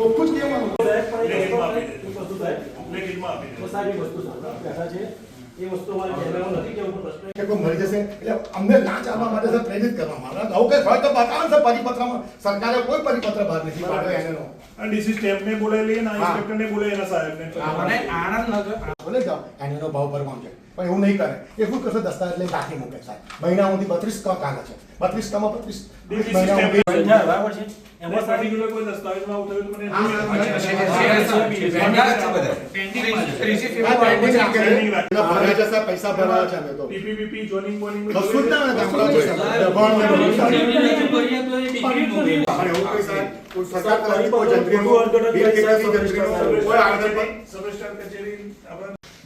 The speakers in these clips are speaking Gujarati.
તો દે. સાહેબ? એક વસ્તુ સાહેબ, છે. એ વસ્તુ અમારે કહેવાનું નથી કે ઉપર પ્રશ્ન કે કોઈ મરી જશે એટલે અમને ના ચાલવા માટે સર પ્રેરિત કરવામાં આવે આવું કંઈ હોય તો બતાવો સર પરિપત્રમાં. સરકારે કોઈ પરિપત્ર બહાર નથી પાડ્યો એનો ડીસી સ્ટેમ્પને બોલાવી લઈએ ના. ઇન્સ્પેક્ટરને બોલાવી એના સાહેબને. અને આણંદ નગર. બોલે જાઓ. એનો ભાવ ભરવાનો છે. પણ એવું નહીં કરે. એ શું કરશે દસ્તાવેજ લઈ રાખી મૂકે સાહેબ. મહિના સુધી બત્રીસ ક કાલે છે. બત્રીસ કમાં બત્રીસ? બરાબર છે. એમાં પર્ટિક્યુલર કોઈ દસ્તાવેજમાં આવું તો મને પૈસા ભરાયા છે અમે તો. ટીપીપીપી જોનિંગ બોનિંગ કશું જ ના. દબાણ કઈ સાહેબ, કોઈ સરકાર તરફથી કોઈ જંત્રીનું,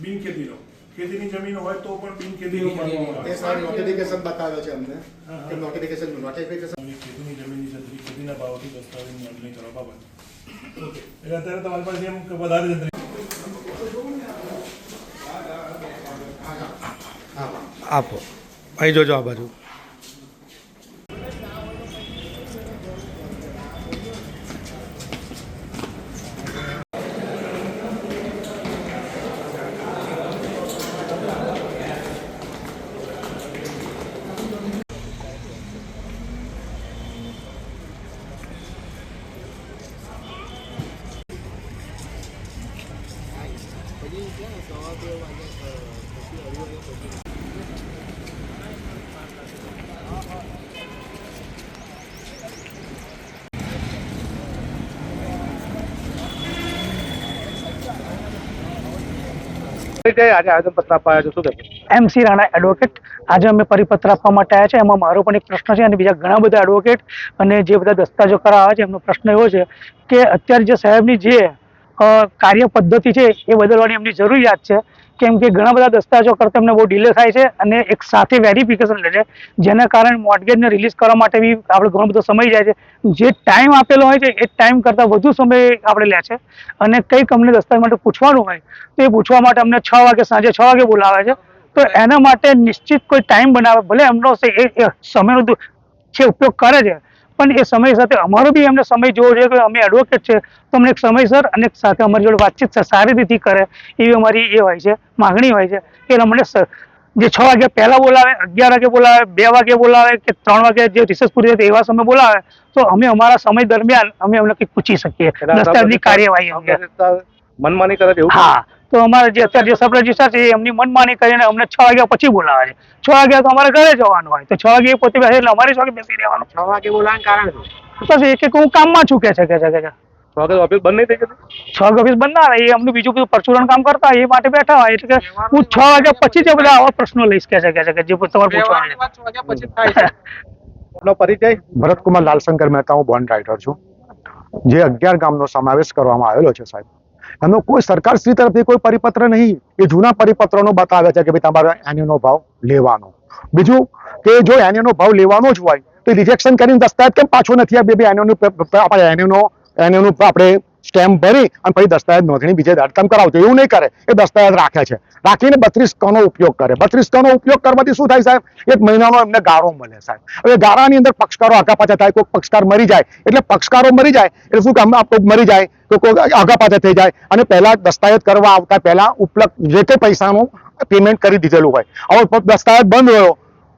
બિન ખેતીનો. ખેતીની જમીન હોય તો પણ બિન ખેતી નોટિફિકેશન બતાવે છે અમને કે નોટિફિકેશન નોટિફિકેશન ખેતીની જમીનની જંત્રી ખેતીના ભાવથી દસ્તાવેજની નોંધણી કરવા બાબત. એટલે અત્યારે તમારી પાસે એમ કે વધારે જંત્રી. આપો. અહીં જોજો આ બાજુ. આજે આવેદનપત્ર આપવા આવ્યા છો? શું કહેશો? એમ સી રાણા એડવોકેટ આજે અમે પરિપત્ર આપવા માટે આવ્યા છે. એમાં મારો પણ એક પ્રશ્ન છે અને બીજા ઘણા બધા એડવોકેટ અને જે બધા દસ્તાવેજો કરાવ્યા છે, એમનો પ્રશ્ન એવો છે કે અત્યારે જે સાહેબની જે કાર્ય પદ્ધતિ છે એ બદલવાની એમની જરૂરિયાત છે. કેમ કે ઘણા બધા દસ્તાવેજો કરતા એમને બહુ ડીલે થાય છે અને એક સાથે વેરિફિકેશન લે છે. જેના કારણે મોર્ટગેજને રિલીઝ કરવા માટે બી આપણે ઘણો બધો સમય જાય છે. જે ટાઈમ આપેલો હોય છે એ ટાઈમ કરતાં વધુ સમય આપણે લે છે. અને કંઈક અમને દસ્તાવેજ માટે પૂછવાનું હોય તો એ પૂછવા માટે અમને છ વાગે, સાંજે છ વાગે બોલાવે છે. તો એના માટે નિશ્ચિત કોઈ ટાઈમ બનાવે, ભલે એમનો એ સમયનો છે, ઉપયોગ કરે છે. પણ એ સમય સાથે અમારો બી એમને સમય જોવો જોઈએ કે અમે એડવોકેટ છે. તો અમને એક સમયસર અને સાથે અમારી જોડે વાતચીત સારી રીતે કરે એવી અમારી એ હોય છે માગણી હોય છે કે અમને જે છ વાગે પહેલા બોલાવે અગિયાર વાગે બોલાવે બે વાગે બોલાવે કે ત્રણ વાગે જે રિસર્ચ પૂરી થાય એવા સમય બોલાવે તો અમે અમારા સમય દરમિયાન અમે એમને કંઈક પૂછી શકીએ. દસ્તાવેજની કાર્યવાહી મનમાની કરે એવું હા. તો અમારે જે અત્યારે જે સબ રજિસ્ટ્રાર છે એમની મનમાની કરીને અમને છ વાગ્યા પછી બોલાવે છે. છ વાગ્યા તો અમારે ઘરે જવાનું હોય. તો છ વાગે એ પોતે બેસે એટલે અમારે છ વાગે બેસી રહેવાનું. છ વાગે બોલાવાનું કારણ શું? બસ એ કે હું કામમાં છું કે છે કે છે કે છે. ઓફિસ બંધ નહીં થઈ છ વાગે ઓફિસ બંધ ના એ અમનું બીજું બધું પરચુરણ કામ કરતા એ માટે બેઠા હોય. એટલે કે હું છ વાગ્યા પછી જ બધા આવા પ્રશ્નો લઈશ કે છે કે જે તમારે પૂછવાનું વાગ્યા પરિચય? ભરતકુમાર લાલશંકર મહેતા હું બોન્ડ રાઇટર છું. જે અગિયાર ગામનો સમાવેશ કરવામાં આવેલો છે સાહેબ. એનો કોઈ સરકાર શ્રી તરફથી કોઈ પરિપત્ર નહીં, એ જૂના પરિપત્રનો બતાવે છે કે ભાઈ તમારે એનીનો ભાવ લેવાનો. બીજું કે જો એનીનો ભાવ લેવાનો જ હોય, તો રિજેક્શન કરીને દસ્તાવેજ કેમ પાછો નથી આ બે એનીનો આપણે એનીનો એનીનું આપણે સ્ટેમ્પ ભરી અને પછી દસ્તાવેજ નોંધણી બીજે દાડતમ કરાવતો એવું નહીં કરે. એ દસ્તાવેજ રાખે છે. રાખીને બત્રીસ કનો ઉપયોગ કરે. બત્રીસ કનો ઉપયોગ કરવાથી શું થાય સાહેબ? એક મહિનાનો એમને ગાળો મળે સાહેબ. હવે ગાળાની અંદર પક્ષકારો આગા પાછા થાય. કોઈ પક્ષકાર મરી જાય. એટલે પક્ષકારો મરી જાય એટલે શું કામ? કોઈક મરી જાય તો કોઈ આગા પાછા થઈ જાય. અને પહેલા દસ્તાવેજ કરવા આવતા પહેલા ઉપલબ્ધ જે તે પૈસાનું પેમેન્ટ કરી દીધેલું હોય. હવે દસ્તાવેજ બંધ રહ્યો.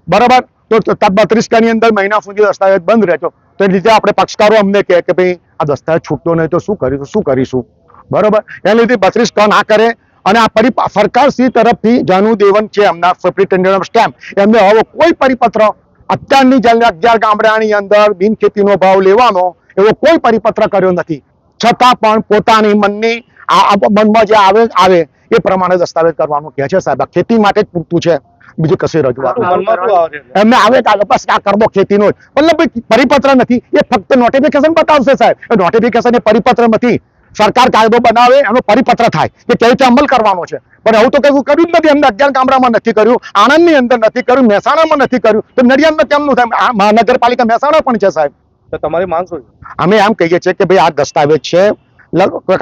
બરાબર? તો બત્રીસ કાની અંદર મહિના સુધી દસ્તાવેજ બંધ રહેતો તો એ રીતે આપણે પક્ષકારો અમને કહે કે ભાઈ આ દસ્તાવેજ છૂટતો નહીં તો શું કરીશું શું કરીશું? બરોબર? એના લીધે બત્રીસ ક ના કરે અને આ પરિ સરકારશ્રી તરફથી જાનુ દેવન છે એમના ઓફ સ્ટેમ્પ એમને હવે કોઈ પરિપત્ર અત્યારની જે અગિયાર ગામડાની અંદર બિન ખેતીનો ભાવ લેવાનો એવો કોઈ પરિપત્ર કર્યો નથી. છતાં પણ પોતાની મનની આ- આ મનમાં જે આવે આવે એ પ્રમાણે દસ્તાવેજ કરવાનું કહે છે સાહેબ. ખેતી માટે જ પૂરતું છે. બીજું કશું રજૂઆત. આવે એમને આવે આ બસ આ કરવો ખેતીનો મતલબ પરિપત્ર નથી. એ ફક્ત નોટિફિકેશન બતાવશે સાહેબ. એ નોટિફિકેશન એ પરિપત્ર નથી. સરકાર કાયદો બનાવે એનો પરિપત્ર થાય. કે કેવી રીતે અમલ કરવાનો છે? પણ એવું તો કશું કર્યું જ નથી. એમને અગિયાર ગામડામાં નથી કર્યું આણંદની અંદર નથી કર્યું મહેસાણામાં નથી કર્યું. તો નડિયાદમાં કેમનું થાય? મહાનગરપાલિકા મહેસાણા પણ છે સાહેબ. તો તમારી માંગ શું અમે એમ કહીએ છીએ કે ભાઈ આ દસ્તાવેજ છે.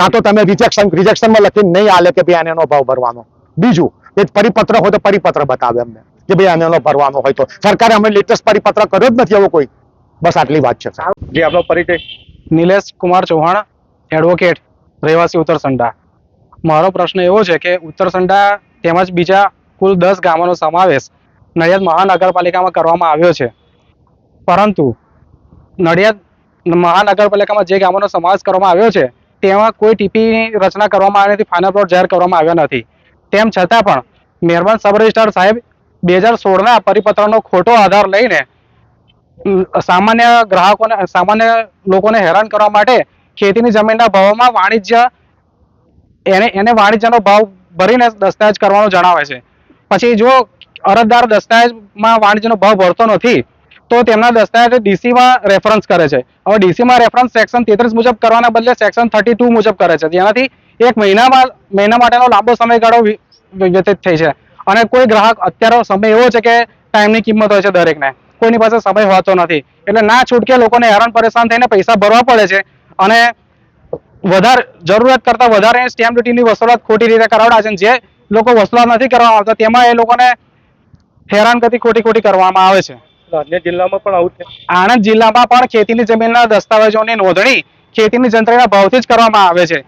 કાં તો તમે રિજેક્શન રિજેક્શનમાં લખીને નહીં આલે કે ભાઈ આને એનો ભાવ ભરવાનો. બીજું કે પરિપત્ર હોય તો પરિપત્ર બતાવે અમને કે ભાઈ આને ભરવાનો હોય તો. સરકારે અમે લેટેસ્ટ પરિપત્ર કર્યો જ નથી એવો કોઈ. બસ આટલી વાત છે જે આપનો પરિચય. નિલેશ કુમાર ચૌહાણ એડવોકેટ રહેવાસી ઉત્તરસંડા મારો પ્રશ્ન એવો છે કે ઉત્તરસંડા તેમજ બીજા કુલ દસ ગામોનો સમાવેશ નડિયાદ મહાનગરપાલિકામાં કરવામાં આવ્યો છે. પરંતુ નડિયાદ મહાનગરપાલિકામાં જે ગામોનો સમાવેશ કરવામાં આવ્યો છે તેમાં કોઈ ટીપીની રચના કરવામાં આવી નથી ફાઇનલ પ્લોટ જાહેર કરવામાં આવ્યો નથી. તેમ છતાં પણ મહેરબાન સબ રજિસ્ટ્રાર સાહેબ બે હજાર સોળના પરિપત્રનો ખોટો આધાર લઈને સામાન્ય ગ્રાહકોને, સામાન્ય લોકોને હેરાન કરવા માટે ખેતીની જમીનના ભાવોમાં વાણિજ્ય, એને એને વાણિજ્યનો ભાવ ભરીને દસ્તાવેજ કરવાનું જણાવે છે. પછી જો અરજદાર દસ્તાવેજમાં વાણિજ્યનો ભાવ ભરતો નથી, તો તેમના દસ્તાવેજ ડીસીમાં રેફરન્સ કરે છે. હવે ડીસીમાં રેફરન્સ સેક્શન તેત્રીસ મુજબ કરવાના બદલે સેક્શન થર્ટી મુજબ કરે છે. જેનાથી એક મહિનામાં, મહિના માટેનો લાંબો સમયગાળો વ્યતીત થઈ છે. અને કોઈ ગ્રાહક અત્યારે સમય એવો છે કે ટાઈમની કિંમત હોય છે દરેકને. કોઈની પાસે સમય હોતો નથી. એટલે ના છૂટકે લોકોને હેરાન પરેશાન થઈને પૈસા ભરવા પડે છે. અને વધારે જરૂરિયાત કરતાં વધારે સ્ટેમ્પ ડ્યુટીની વસૂલાત ખોટી રીતે કરાવડા છે. જે લોકો વસૂલાત નથી કરવામાં આવતા તેમાં એ લોકોને હેરાન કરતી ખોટી ખોટી કરવામાં આવે છે. અન્ય જિલ્લામાં પણ આવું છે? આણંદ જિલ્લામાં પણ ખેતીની જમીનના દસ્તાવેજોની નોંધણી ખેતીની જંત્રીના ભાવથી જ કરવામાં આવે છે.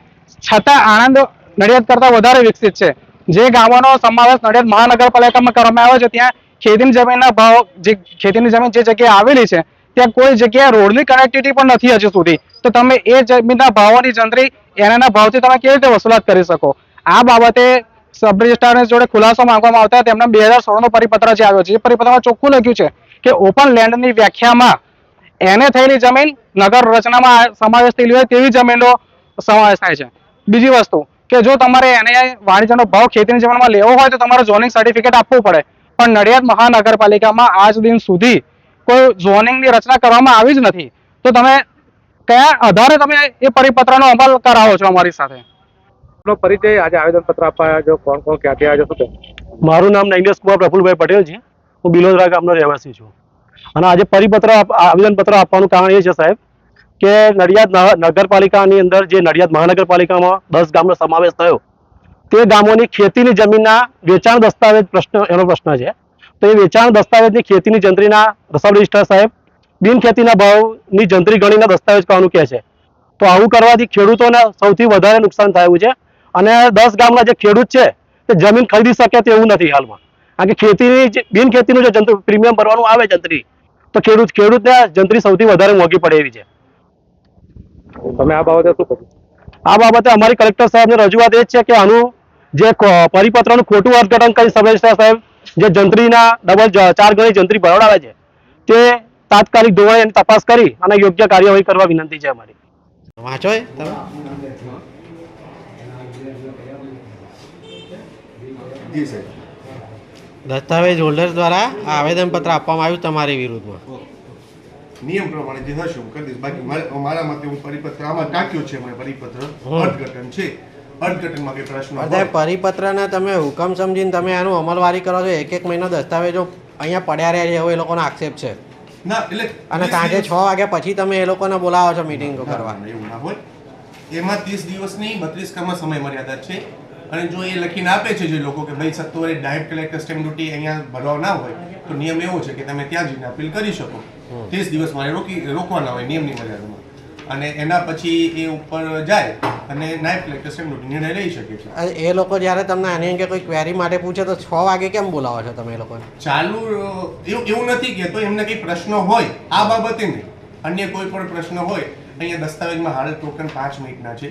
છતાં આણંદ નડિયાદ કરતા વધારે વિકસિત છે. જે ગામોનો સમાવેશ નડિયાદ મહાનગરપાલિકામાં કરવામાં આવ્યો છે, ત્યાં ખેતીની જમીનના ભાવ, જે ખેતીની જમીન જે જગ્યાએ આવેલી છે, ત્યાં કોઈ જગ્યાએ રોડની કનેક્ટિવિટી પણ નથી હજુ સુધી. તો તમે એ જમીનના ભાવોની જંત્રી એના ભાવથી તમે કેવી રીતે વસૂલાત કરી શકો? આ બાબતે સબ રજિસ્ટ્રારની જોડે ખુલાસો માંગવામાં આવતા તેમના બે હજાર સોળનો પરિપત્ર જે આવ્યો છે, એ પરિપત્રમાં ચોખ્ખું લખ્યું છે કે ઓપન લેન્ડની વ્યાખ્યામાં એને થયેલી જમીન નગર રચનામાં સમાવેશ થયેલી હોય તેવી જમીનનો સમાવેશ થાય છે. બીજી વસ્તુ કે જો તમારે એને વાણિજ્યનો ભાવ ખેતીની જમીનમાં લેવો હોય તો તમારે ઝોનિંગ સર્ટિફિકેટ આપવું પડે. પણ નડિયાદ મહાનગરપાલિકામાં આજ દિન સુધી કોઈ ઝોનિંગની રચના કરવામાં આવી જ નથી. તો તમે કયા આધારે તમે એ પરિપત્રનો અમલ કરાવો છો અમારી સાથે? પરિચય આજે આવેદનપત્ર આપવા જો કોણ કોણ ક્યાંથી આવ્યો છો શું મારું નામ નૈલેશ કુમાર પ્રફુલભાઈ પટેલ છે. હું બિલોદરા ગામનો રહેવાસી છું. અને આજે પરિપત્ર આવેદનપત્ર આપવાનું કારણ એ છે સાહેબ કે નડિયાદ નગરપાલિકાની અંદર જે નડિયાદ મહાનગરપાલિકામાં દસ ગામનો સમાવેશ થયો, તે ગામોની ખેતીની જમીનના વેચાણ દસ્તાવેજ પ્રશ્ન, એનો પ્રશ્ન છે. તો એ વેચાણ દસ્તાવેજની ખેતીની જંત્રીના સબ રજિસ્ટ્રાર સાહેબ બિન ખેતીના ભાવની જંત્રી ગણીના દસ્તાવેજ કરવાનું કહે છે. તો આવું કરવાથી ખેડૂતોને સૌથી વધારે નુકસાન થયું છે. અને દસ ગામના જે ખેડૂત છે, તે જમીન ખરીદી શકે તેવું નથી હાલમાં. કારણ કે ખેતીની બિન ખેતીનું જે જંત્ર, પ્રીમિયમ ભરવાનું આવે જંત્રી, તો ખેડૂત, ખેડૂતને જંત્રી સૌથી વધારે મોંઘી પડે એવી છે. તમે આ બાબતે શું કહો આ બાબતે અમારી કલેક્ટર સાહેબની રજૂઆત એ છે કે આનું જે પરિપત્રનું ખોટું અર્થઘટન કરી સબ સાહેબ જે જંત્રીના ડબલ ચાર ગણી જંત્રી ભરવડાવે છે તે તાત્કાલિક ધોરણે એની તપાસ કરી અને યોગ્ય કાર્યવાહી કરવા વિનંતી છે અમારી. વાંચો દસ્તાવેજ હોલ્ડર દ્વારા આવેદનપત્ર આપવામાં આવ્યું તમારી વિરુદ્ધમાં. નિયમ પ્રમાણે જે હશે હું કરી દઈશ. બાકી મારા મતે હું પરિપત્ર આમાં ટાંક્યો છે મને પરિપત્ર અર્થઘટન છે. અર્થઘટનમાં કઈ પ્રશ્ન પરિપત્રને તમે હુકમ સમજીને તમે આનું અમલવારી કરો છો. એક એક મહિનો દસ્તાવેજો અહીંયા પડ્યા રહ્યા છે એવો એ લોકોનો આક્ષેપ છે. ના એટલે અને સાંજે છ વાગ્યા પછી તમે એ લોકોને બોલાવો છો મિટિંગ કરવા. એવું ના હોય. એમાં ત્રીસ દિવસની બત્રીસ કલાકમાં સમય મર્યાદા છે. અને જો એ લખીને આપે છે જે લોકો કે ભાઈ સત્તોરે ડાયરેક્ટ કલેક્ટર સ્ટેમ્પ ડ્યુટી અહીંયા ભરવા ના હોય તો નિયમ એવો છે કે તમે ત્યાં જઈને અપીલ કરી શકો. ત્રીસ દિવસ મારે રોકી રોકવાના હોય નિયમની મર્યાદામાં અને એના પછી એ ઉપર જાય અને નાયબ કલેક્ટર સ્ટેમ્પ નિર્ણય લઈ શકે છે. એ લોકો જ્યારે તમને આની અંગે કોઈ ક્વેરી માટે પૂછે તો છ વાગે કેમ બોલાવો છો તમે એ લોકોને? ચાલુ એવું નથી કહેતો એમને કંઈ પ્રશ્ન હોય આ બાબતે નહીં. અન્ય કોઈ પણ પ્રશ્ન હોય અહીંયા દસ્તાવેજમાં હાલ ટોકન પાંચ મિનિટના છે.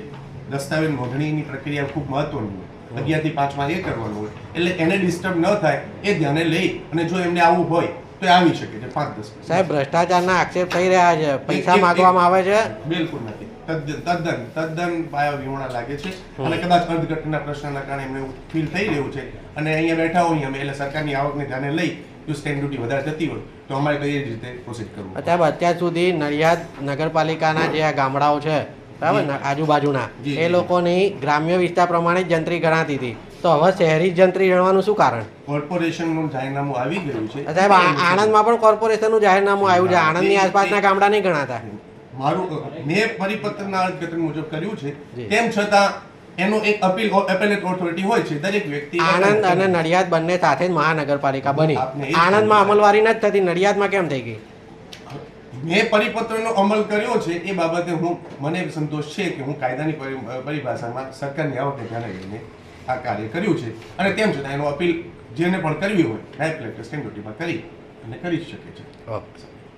દસ્તાવેજ નોંધણીની પ્રક્રિયા ખૂબ મહત્વની હોય. અગિયારથી પાંચમાં એ કરવાનું હોય. એટલે એને ડિસ્ટર્બ ન થાય એ ધ્યાને લઈ અને જો એમને આવવું હોય તો આવી શકે છે પાંચ દસ. સાહેબ ભ્રષ્ટાચારના આક્ષેપ થઈ રહ્યા છે. પૈસા માંગવામાં આવે છે? બિલકુલ નથી. તદ્દન તદ્દન તદ્દન પાયા વિહોણા લાગે છે. અને કદાચ અર્થઘટનના પ્રશ્નના કારણે એમને ફીલ થઈ રહ્યું છે. અને અહીંયા બેઠા હોઈએ અમે એટલે સરકારની આવકને ધ્યાને લઈ જો સ્ટેમ્પ ડ્યુટી વધારે થતી હોય તો અમારે કઈ રીતે પ્રોસીડ કરવું સાહેબ અત્યાર સુધી નડિયાદ નગરપાલિકાના જે આ ગામડાઓ છે બરાબર આજુબાજુના એ. લોકોની ગ્રામ્ય વિસ્તાર પ્રમાણે જંત્રી ગણાતી હતી. તો હવે શહેરી જંત્રી રહેવાનું શું કારણ? કોર્પોરેશનનું જાહેરનામું આવી ગયું છે. સાહેબ આણંદમાં પણ કોર્પોરેશનનું જાહેરનામું આવ્યું છે. આણંદની આસપાસના ગામડા નહીં ગણાતા. મારું મેં પરિપત્રના અર્થઘટન મુજબ કર્યું છે. તેમ છતાં એનો એક અપીલ એપેલેટ ઓથોરિટી હોય છે. દરેક વ્યક્તિ આણંદ અને નડિયાદ બંને સાથે મહાનગરપાલિકા બની. આણંદમાં. અમલવારી નથી થતી. નડિયાદમાં કેમ થઈ ગઈ? મેં પરિપત્રનો અમલ કર્યો છે. એ બાબતે હું મને સંતોષ છે કે હું કાયદાની પરિભાષામાં સરકારની આવકને ધ્યાને લઈને આ કાર્ય કર્યું છે. અને તેમ છતાં એનો અપીલ જેને પણ કરવી હોય નાયબ કલેક્ટર સ્ટેમ્પ ડ્યુટીમાં કરી અને કરી શકે છે. ઓકે